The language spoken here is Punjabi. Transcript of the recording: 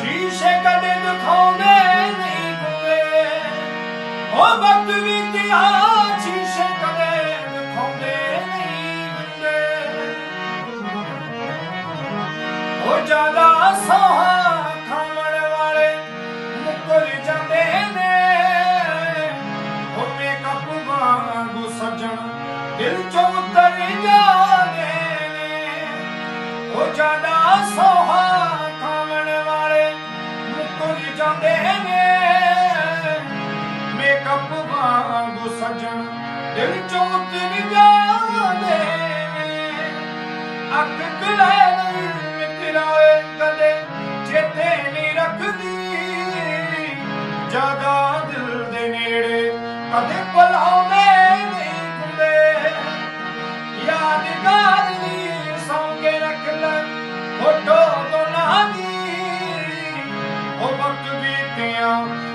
شيشي ڪڏهن شيشي ڪڏهن ਦਿਲ ਚੋਂ ਉਤਰ ਜਾਂਦੇ ਨੇ। ਉਹ ਜ਼ਿਆਦਾ ਸੋਹਾ ਖਾਵਣ ਵਾਲੇ ਮੁੱਕਰ ਜਾਂਦੇ ਨੇ। ਮੇਕਅਪ ਵਾਂਗੂ ਸੱਜਣ ਦਿਲ ਚੋਂ ਉਤਰ ਜਾਂਦੇ ਨੇ। ਅੱਖ ਕਲੇ ਮਿੱਤਰਾਏ ਕਦੇ ਚੇਤੇ ਨਹੀਂ ਰੱਖਦੀ। ਜ਼ਿਆਦਾ ਦਿਲ ਦੇ ਨੇੜੇ ਕਦੇ Chicago.